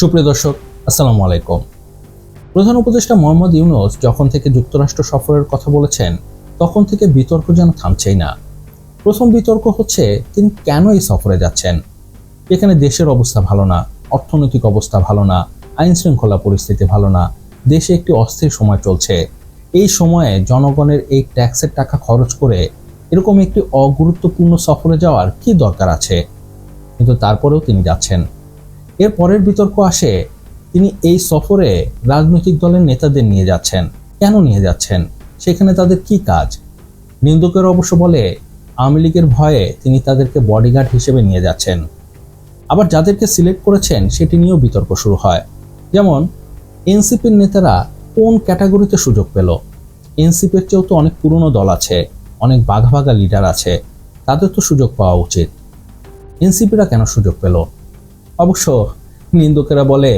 সুপ্রিয় দর্শক, আসসালামু আলাইকুম। প্রধান উপদেষ্টা মোহাম্মদ ইউনুস যখন থেকে যুক্তরাষ্ট্র সফরের কথা বলেছেন, তখন থেকে বিতর্ক যেন থামছেই না। প্রথম বিতর্ক হচ্ছে, তিনি কেন এই সফরে যাচ্ছেন? এখানে দেশের অবস্থা ভালো না, অর্থনৈতিক অবস্থা ভালো না আইন শৃঙ্খলা পরিস্থিতি ভালো না, দেশে একটি অস্থির সময় চলছে। এই সময়ে জনগণের এই ট্যাক্সের টাকা খরচ করে এরকম একটি অগুরুত্বপূর্ণ সফরে যাওয়ার কি দরকার আছে? কিন্তু তারপরেও তিনি যাচ্ছেন। এর পরের বিতর্ক আসে, তিনি এই সফরে রাজনৈতিক দলের নেতাদের নিয়ে যাচ্ছেন। কেন নিয়ে যাচ্ছেন? সেখানে তাদের কি কাজ? নিন্দুকের অবশ্য বলে, আওয়ামী লীগের ভয়ে তিনি তাদেরকে বডিগার্ড হিসেবে নিয়ে যাচ্ছেন। আবার যাদেরকে সিলেক্ট করেছেন, সেটি নিয়েও বিতর্ক শুরু হয়। যেমন, এনসিপির নেতারা কোন ক্যাটাগরিতে সুযোগ পেল? এনসিপির চেয়েও তো অনেক পুরনো দল আছে, অনেক বাঘা বাঘা লিডার আছে, তাদের তো সুযোগ পাওয়া উচিত। এনসিপিরা কেন সুযোগ পেল? অবশ্য নিন্দুকেরা বলে,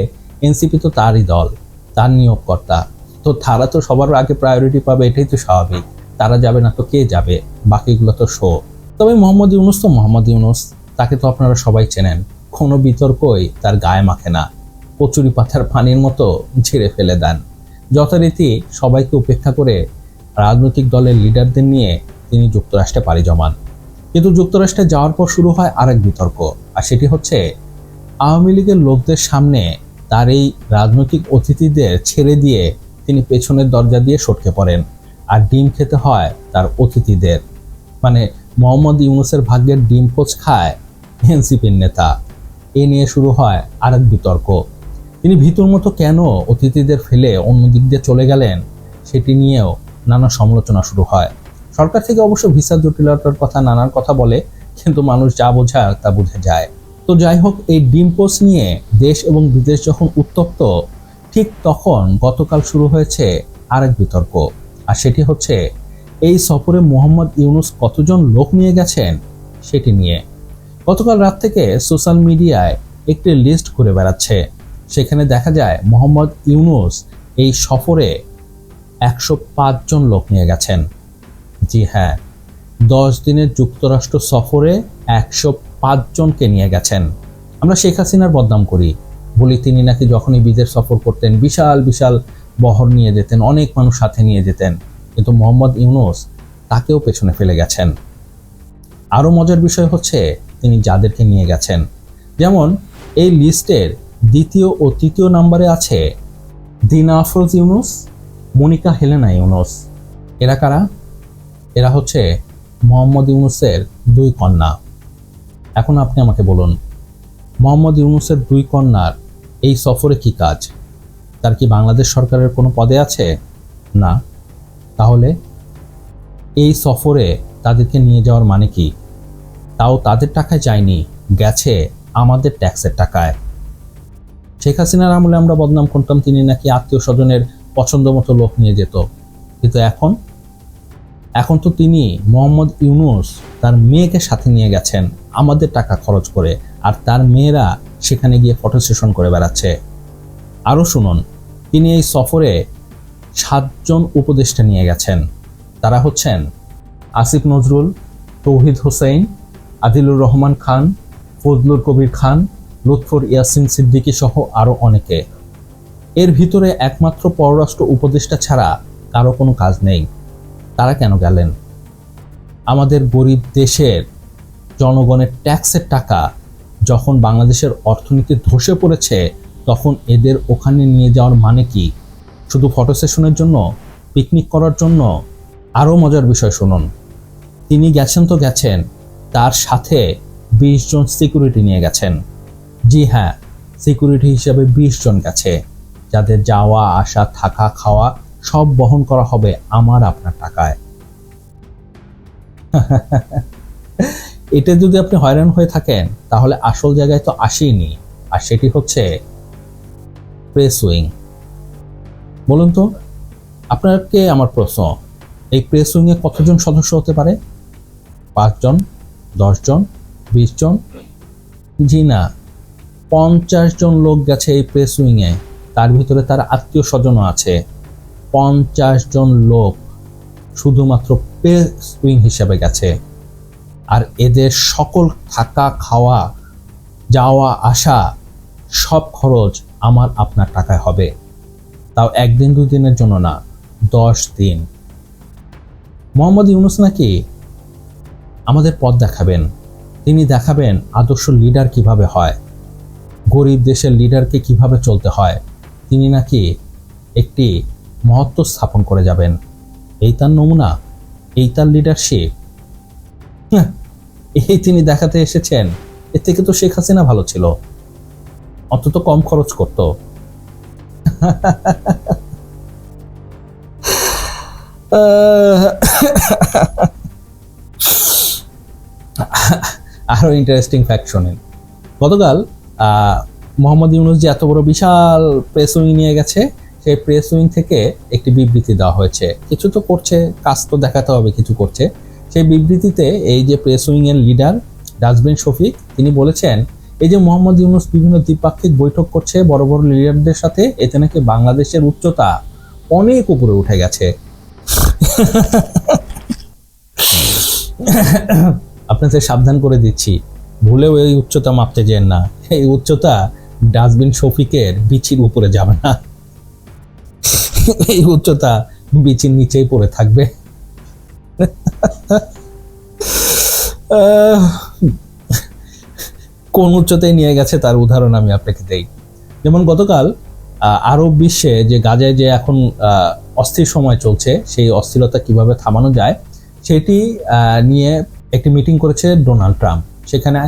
এনসিপি তো তারই দল, তার নিয়োগকর্তা। তো তারা তো সবার আগে প্রায়োরিটি পাবে, এটাই তো স্বাভাবিক। তারা যাবে না তো কে যাবে? বাকিগুলো তো শো। তবে মোহাম্মদ ইউনুস তো মোহাম্মদ ইউনুস, তাকে তো আপনারা সবাই চেনেন। কোনো বিতর্কই তার গায়ে মাখে না। কচুরি পাথার পানির মতো ঝেড়ে ফেলে দেন। যথারীতি সবাইকে উপেক্ষা করে রাজনৈতিক দলের লিডারদের নিয়ে তিনি যুক্তরাষ্ট্রে পাড়ি জমান। কিন্তু যুক্তরাষ্ট্রে যাওয়ার পর শুরু হয় আরেক বিতর্ক, আর সেটি হচ্ছে আওয়ামী লীগের লোকদের সামনে তার এই রাজনৈতিক অতিথিদের ছেড়ে দিয়ে তিনি পেছনের দরজা দিয়ে সটকে পড়েন আর ডিম খেতে হয় তার অতিথিদের। মানে মোহাম্মদ ইউনুসের ভাগ্যের ডিম পোচ খায় এনসিপির নেতা। এ নিয়ে শুরু হয় আরেক বিতর্ক। তিনি ভিতর মতো কেন অতিথিদের ফেলে অন্য দিক দিয়ে চলে গেলেন সেটি নিয়েও নানা সমালোচনা শুরু হয়। সরকার থেকে অবশ্য ভিসা জটিলতার কথা নানান কথা বলে, কিন্তু মানুষ যা বোঝায় তা বুঝে যায়। তো যাই হোক এই ডিম নিয়ে দেশ এবং বিদেশ যখন উত্তপ্ত, ঠিক তখন গতকাল শুরু হয়েছে আরেক বিতর্ক। আর সেটি হচ্ছে, এই সফরে মোহাম্মদ ইউনুস কতজন লোক নিয়ে গেছেন সেটি নিয়ে। গতকাল রাত থেকে সোশ্যাল মিডিয়ায় একটি লিস্ট ঘুরে বেড়াচ্ছে। সেখানে দেখা যায়, মোহাম্মদ ইউনুস এই সফরে একশো জন লোক নিয়ে গেছেন। জি হ্যাঁ দশ দিনের যুক্তরাষ্ট্র সফরে একশো জনকে নিয়ে গেছেন। আমরা শেখ হাসিনার বদনাম করি। বলি, তিনি নাকি যখনই বিদেশ সফর করতেন, বিশাল বিশাল বহর নিয়ে যেতেন, অনেক মানুষ সাথে নিয়ে যেতেন। কিন্তু মোহাম্মদ ইউনুস তাকেও পেছনে ফেলে গেছেন। আরও মজার বিষয় হচ্ছে, তিনি যাদেরকে নিয়ে গেছেন। যেমন, এই লিস্টের দ্বিতীয় ও তৃতীয় নাম্বারে আছে দিনা আফরোজ ইউনুস, মনিকা হেলেনা ইউনুস। এরা কারা? এরা হচ্ছে মোহাম্মদ ইউনুসের দুই কন্যা। এখন আপনি আমাকে বলুন, মোহাম্মদ ইউনুসের দুই কন্যার এই সফরে কি কাজ? তার কি বাংলাদেশ সরকারের কোনো পদে আছে? না। তাহলে এই সফরে তাদেরকে নিয়ে যাওয়ার মানে কি? তাও তাদের টাকায় যায়নি, গেছে আমাদের ট্যাক্সের টাকায়। শেখ হাসিনার আমলে আমরা বদনাম করতাম, তিনি নাকি আত্মীয় স্বজনের পছন্দ মতো লোক নিয়ে যেত। কিন্তু এখন? এখন তো তিনি মোহাম্মদ ইউনুস তার মেয়েকে সাথে নিয়ে গেছেন। আমাদের টাকা খরচ করে আর তার মেয়েরা সেখানে গিয়ে ফটো সেশন করে বেড়াচ্ছে। আরও শুনুন, তিনি এই সফরে সাতজন উপদেষ্টা নিয়ে গেছেন। তারা হচ্ছেন আসিফ নজরুল, তৌহিদ হোসেন, আদিলুর রহমান খান, ফজলুর কবির খান, লুৎফর ইয়াসিন সিদ্দিকী সহ আরও অনেকে। এর ভিতরে একমাত্র পররাষ্ট্র উপদেষ্টা ছাড়া কারও কোনো কাজ নেই। তারা কেন গেলেন? আমাদের গরিব দেশের জনগণের ট্যাক্সের টাকা যখন বাংলাদেশের অর্থনীতি ধসে পড়েছে, তখন এদের ওখানে নিয়ে যাওয়ার মানে কি? শুধু ফটো সেশনের জন্য? পিকনিক করার জন্য? আরও মজার বিষয় শুনুন। তিনি গেছেন তো গেছেন, তার সাথে বিশ জন সিকিউরিটি নিয়ে গেছেন। জি হ্যাঁ সিকিউরিটি হিসেবে বিশ জন গেছে। যাদের যাওয়া, আসা, থাকা, খাওয়া সব বহন করা হবে আমার আপনার টাকায়। এটা যদি আপনি হয়রান হয়ে থাকেন, তাহলে আসল জায়গায় তো আসেইনি। আর সেটি হচ্ছে প্রেস উইং বলুন তো, আপনাকে আমার প্রশ্ন, এই প্রেস উইংয়ে কতজন সদস্য হতে পারে? পাঁচজন, দশজন বিশ জন জি না, পঞ্চাশ জন লোক গেছে এই প্রেস উইংয়ে তার ভিতরে তার আত্মীয় স্বজনও আছে। পঞ্চাশ জন লোক শুধুমাত্র প্রেস উইং হিসাবে গেছে। আর এদের সকল থাকা, খাওয়া, যাওয়া, আসা, সব খরচ আমার আপনার টাকায় হবে। তাও একদিন, দুই দিনের জন্য না, দশ দিন। মোহাম্মদ ইউনুস নাকি আমাদের পথ দেখাবেন। তিনি দেখাবেন আদর্শ লিডার কীভাবে হয়, গরিব দেশের লিডারকে কীভাবে চলতে হয়। তিনি নাকি একটি মহত্ব স্থাপন করে যাবেন। এই তার নমুনা, এই তার লিডারশিপ এই তিনি দেখাতে এসেছেন, এর থেকে তো শেখ হাসিনা ভালো ছিল। অন্তত কম খরচ করত। আরও ইন্টারেস্টিং ফ্যাক্ট শোনেন। গতকাল মোহাম্মদ ইউনুস যে এত বড় বিশাল প্রেস উইং নিয়ে গেছে, সেই প্রেস উইং থেকে একটি বিবৃতি দেওয়া হয়েছে। কিছু তো করছে, কাজ তো দেখাতে হবে, কিছু করছে। সেই বিবৃতিতে এই যে প্রেস উইংয়ের লিডার ডাস্টবিন শফিক, তিনি বলেছেন, এই যে মোহাম্মদ ইউনুস বিভিন্ন দ্বিপাক্ষিক বৈঠক করছে বড় বড় লিডারদের সাথে, এতে নাকি বাংলাদেশের উচ্চতা অনেক উপরে উঠে গেছে। আপনাদের সাবধান করে দিচ্ছি, ভুলেও এই উচ্চতা মাপতে যেন না, এই উচ্চতা ডাস্টবিন শফিকের বিচির উপরে যাবে না। এই উচ্চতা বিচির নিচেই পড়ে থাকবে। কোন উচ্চতায় নিয়ে গেছে তার উদাহরণ আমি আপনাকে দেই। যেমন গতকাল আরব বিশ্বে যে গাজায় যে এখন অস্থির সময় চলছে, সেই অস্থিরতা কীভাবে থামানো যায়, সেটি নিয়ে একটি মিটিং করেছে ডোনাল্ড ট্রাম্প। সেখানে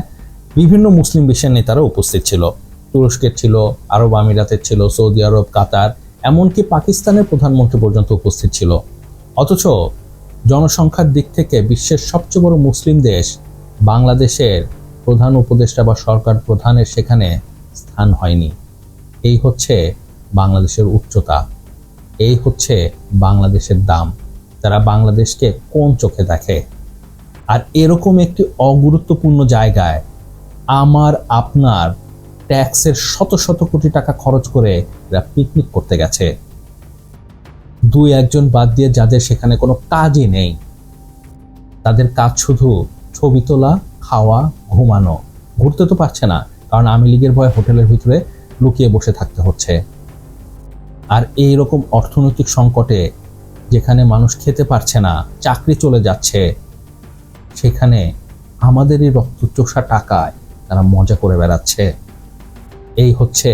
বিভিন্ন মুসলিম বিশ্বের নেতারা উপস্থিত ছিল। তুরস্কের ছিল, আরব আমিরাতের ছিল, সৌদি আরব, কাতার, এমনকি পাকিস্তানের প্রধানমন্ত্রী পর্যন্ত উপস্থিত ছিল। অথচ জনসংখ্যার দিক থেকে বিশ্বের সবচেয়ে বড় মুসলিম দেশ বাংলাদেশের প্রধান উপদেষ্টা বা সরকার প্রধানের সেখানে স্থান হয়নি। এই হচ্ছে বাংলাদেশের উচ্চতা। এই হচ্ছে বাংলাদেশের দাম। তারা বাংলাদেশকে কোন চোখে দেখে? আর এরকম একটি অগুরুত্বপূর্ণ জায়গায় আমার, আপনার ট্যাক্সের শত শত কোটি টাকা খরচ করে এরা পিকনিক করতে গেছে। দুই একজন বাদ দিয়ে যাদের সেখানে কোনো কাজই নেই। তাদের কাজ শুধু ছবি তোলা, খাওয়া, ঘুমানো। ঘুরতে তো পারছে না, কারণ আমি লীগের ভয়ে হোটেলের ভিতরে লুকিয়ে বসে থাকতে হচ্ছে। আর এই রকম অর্থনৈতিক সংকটে যেখানে মানুষ খেতে পারছে না, চাকরি চলে যাচ্ছে, সেখানে আমাদের এই রক্তচোষা টাকায় তারা মজা করে বেড়াচ্ছে। এই হচ্ছে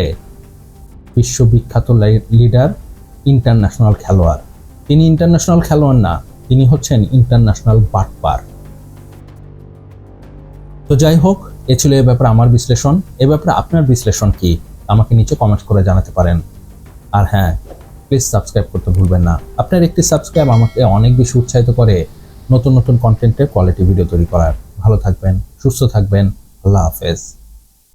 বিশ্ববিখ্যাত লিডার ইন্টারন্যাশনাল খেলোয়াড়। তিনি ইন্টারন্যাশনাল খেলোয়াড় না, তিনি হচ্ছেন ইন্টারন্যাশনাল বাটপার। তো যাই হোক, এ ছিল এ ব্যাপারে আমার বিশ্লেষণ। এ ব্যাপারে আপনার বিশ্লেষণ কি? আমাকে নিচে কমেন্ট করে জানাতে পারেন। আর হ্যাঁ প্লিজ সাবস্ক্রাইব করতে ভুলবেন না। আপনার একটি সাবস্ক্রাইব আমাকে অনেক বেশি উৎসাহিত করে নতুন নতুন কন্টেন্টের কোয়ালিটি ভিডিও তৈরি করার। ভালো থাকবেন, সুস্থ থাকবেন। আল্লাহ হাফেজ।